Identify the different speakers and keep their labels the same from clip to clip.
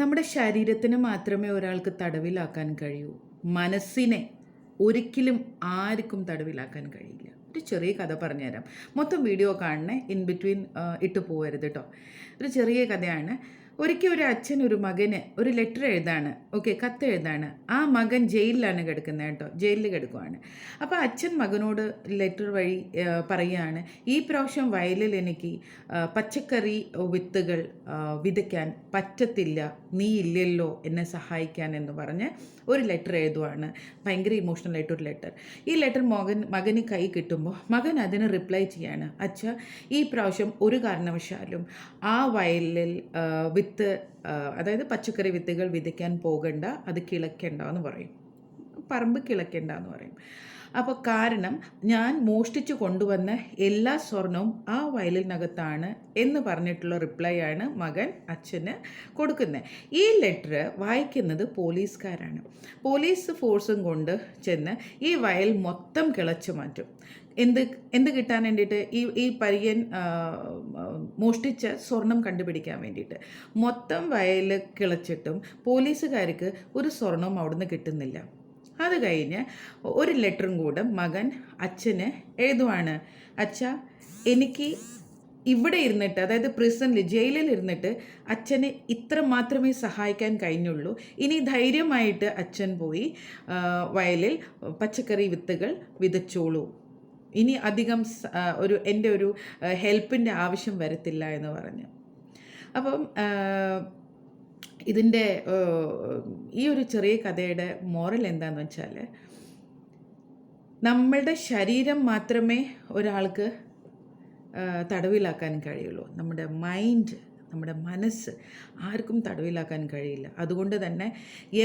Speaker 1: നമ്മുടെ ശരീരത്തിന് മാത്രമേ ഒരാൾക്ക് തടവിലാക്കാൻ കഴിയൂ. മനസ്സിനെ ഒരിക്കലും ആർക്കും തടവിലാക്കാൻ കഴിയില്ല. ഒരു ചെറിയ കഥ പറഞ്ഞുതരാം. മൊത്തം വീഡിയോ കാണണേ ഇൻ ബിറ്റ്വീൻ ഇട്ട് പോകരുത് കേട്ടോ ഒരു ചെറിയ കഥയാണ്. ഒരിക്കൽ ഒരു അച്ഛൻ ഒരു മകന് ഒരു ലെറ്റർ എഴുതാണ്. ഓക്കെ കത്ത് എഴുതാണ്. ആ മകൻ ജയിലിലാണ് കിടക്കുന്നത് കേട്ടോ. ജയിലിൽ കിടക്കുവാണ്. അപ്പോൾ അച്ഛൻ മകനോട് ലെറ്റർ വഴി പറയുകയാണ് ഈ പ്രാവശ്യം വയലിൽ എനിക്ക് പച്ചക്കറി വിത്തുകൾ വിതയ്ക്കാൻ പറ്റത്തില്ല. നീ ഇല്ലല്ലോ എന്നെ സഹായിക്കാൻ എന്ന് പറഞ്ഞ് ഒരു ലെറ്റർ എഴുതുവാണ്. ഭയങ്കര ഇമോഷണൽ ആയിട്ടൊരു ലെറ്റർ. ഈ ലെറ്റർ മകൻ മകന് കൈ കിട്ടുമ്പോൾ മകൻ അതിന് റിപ്ലൈ ചെയ്യാണ്. അച്ഛ ഈ പ്രാവശ്യം ഒരു കാരണവശാലും ആ വയലിൽ ആ, വിത്ത് അതായത് പച്ചക്കറി വിത്തുകൾ വിതയ്ക്കാൻ പോകണ്ട അത് കിളയ്ക്കണ്ട എന്ന് പറയും. പറമ്പ് കിളക്കേണ്ട എന്ന് പറയും. അപ്പോൾ കാരണം ഞാൻ മോഷ്ടിച്ചു കൊണ്ടുവന്ന എല്ലാ സ്വർണവും ആ വയലിനകത്താണ് എന്ന് പറഞ്ഞിട്ടുള്ള റിപ്ലൈ ആണ് മകൻ അച്ഛന് കൊടുക്കുന്നത്. ഈ ലെറ്റർ വായിക്കുന്നത് പോലീസുകാരാണ്. പോലീസ് ഫോഴ്സും കൊണ്ട് ചെന്ന് ഈ വയൽ മൊത്തം കിളച്ചു മാറ്റും. എന്ത് എന്ത് കിട്ടാൻ വേണ്ടിയിട്ട്? ഈ ഈ ആ, മോഷ്ടിച്ച സ്വർണം കണ്ടുപിടിക്കാൻ വേണ്ടിയിട്ട്. മൊത്തം വയൽ കിളച്ചിട്ടും പോലീസുകാർക്ക് ഒരു സ്വർണവും അവിടുന്ന് കിട്ടുന്നില്ല. അത് കഴിഞ്ഞ് ഒരു ലെറ്ററും കൂടെ മകൻ അച്ഛന് എഴുതുവാണ്. അച്ഛ എനിക്ക് ഇവിടെ ഇരുന്നിട്ട് അതായത് പ്രിസണിൽ ജയിലിൽ ഇരുന്നിട്ട് അച്ഛനെ ഇത്ര മാത്രമേ സഹായിക്കാൻ കഴിഞ്ഞുള്ളൂ. ഇനി ധൈര്യമായിട്ട് അച്ഛൻ പോയി വയലിൽ പച്ചക്കറി വിത്തുകൾ വിതച്ചോളൂ. ഇനി അധികം ഒരു എന്റെ ഒരു ഹെൽപ്പിന്റെ ആവശ്യം വരത്തില്ല എന്ന് പറഞ്ഞു. അപ്പം ഇതിന്റെ ഈ ഒരു ചെറിയ കഥയുടെ മോറൽ എന്താണെന്ന് വെച്ചാൽ നമ്മളുടെ ശരീരം മാത്രമേ ഒരാൾക്ക് തടവിലാക്കാൻ കഴിയുള്ളൂ. നമ്മുടെ മൈൻഡ് നമ്മുടെ മനസ്സ് ആർക്കും തടവിലാക്കാൻ കഴിയില്ല. അതുകൊണ്ട് തന്നെ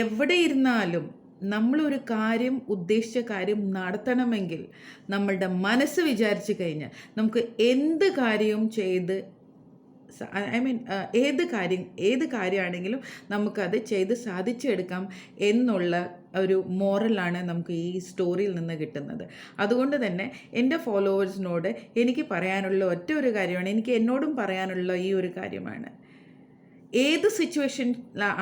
Speaker 1: എവിടെ ഇരുന്നാലും നമ്മളൊരു കാര്യം ഉദ്ദേശിച്ച കാര്യം നടത്തണമെങ്കിൽ നമ്മളുടെ മനസ്സ് വിചാരിച്ചു കഴിഞ്ഞാൽ നമുക്ക് എന്ത് കാര്യവും ചെയ്ത് ഐ മീൻ ഏത് കാര്യം ഏത് കാര്യമാണെങ്കിലും നമുക്കത് ചെയ്ത് സാധിച്ചെടുക്കാം എന്നുള്ള ഒരു മോറലാണ് നമുക്ക് ഈ സ്റ്റോറിയിൽ നിന്ന് കിട്ടുന്നത്. അതുകൊണ്ട് തന്നെ എന്റെ ഫോളോവേഴ്സിനോട് എനിക്ക് പറയാനുള്ള ഒറ്റ ഒരു കാര്യമാണ് എനിക്ക് എന്നോടും പറയാനുള്ള ഈ ഒരു കാര്യമാണ്. ഏത് സിറ്റുവേഷൻ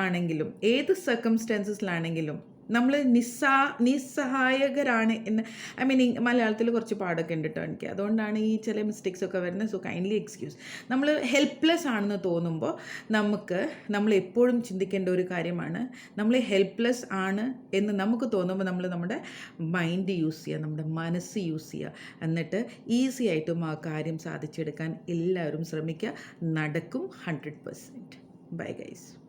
Speaker 1: ആണെങ്കിലും ഏത് സർക്കംസ്റ്റാൻസസിലാണെങ്കിലും നമ്മൾ നിസ്സാ നിസ്സഹായകരാണ് എന്ന്. ഐ മീൻ മലയാളത്തിൽ കുറച്ച് പാടൊക്കെ ഉണ്ട് കേട്ടോ എനിക്ക്. അതുകൊണ്ടാണ് ഈ ചില മിസ്റ്റേക്സ് ഒക്കെ വരുന്നത്. സോ കൈൻഡ്ലി എക്സ്ക്യൂസ് നമ്മൾ ഹെൽപ്ലെസ് ആണെന്ന് തോന്നുമ്പോൾ നമുക്ക് നമ്മൾ എപ്പോഴും ചിന്തിക്കേണ്ട ഒരു കാര്യമാണ്. നമ്മൾ ഹെൽപ്ലെസ് ആണ് എന്ന് നമുക്ക് തോന്നുമ്പോൾ നമ്മൾ നമ്മുടെ മൈൻഡ് യൂസ് ചെയ്യുക നമ്മുടെ മനസ്സ് യൂസ് ചെയ്യുക. എന്നിട്ട് ഈസി ആയിട്ടും ആ കാര്യം സാധിച്ചെടുക്കാൻ എല്ലാവരും ശ്രമിക്കുക. നടക്കും ഹൺഡ്രഡ് പെർസെന്റ് ബൈ ഗൈസ്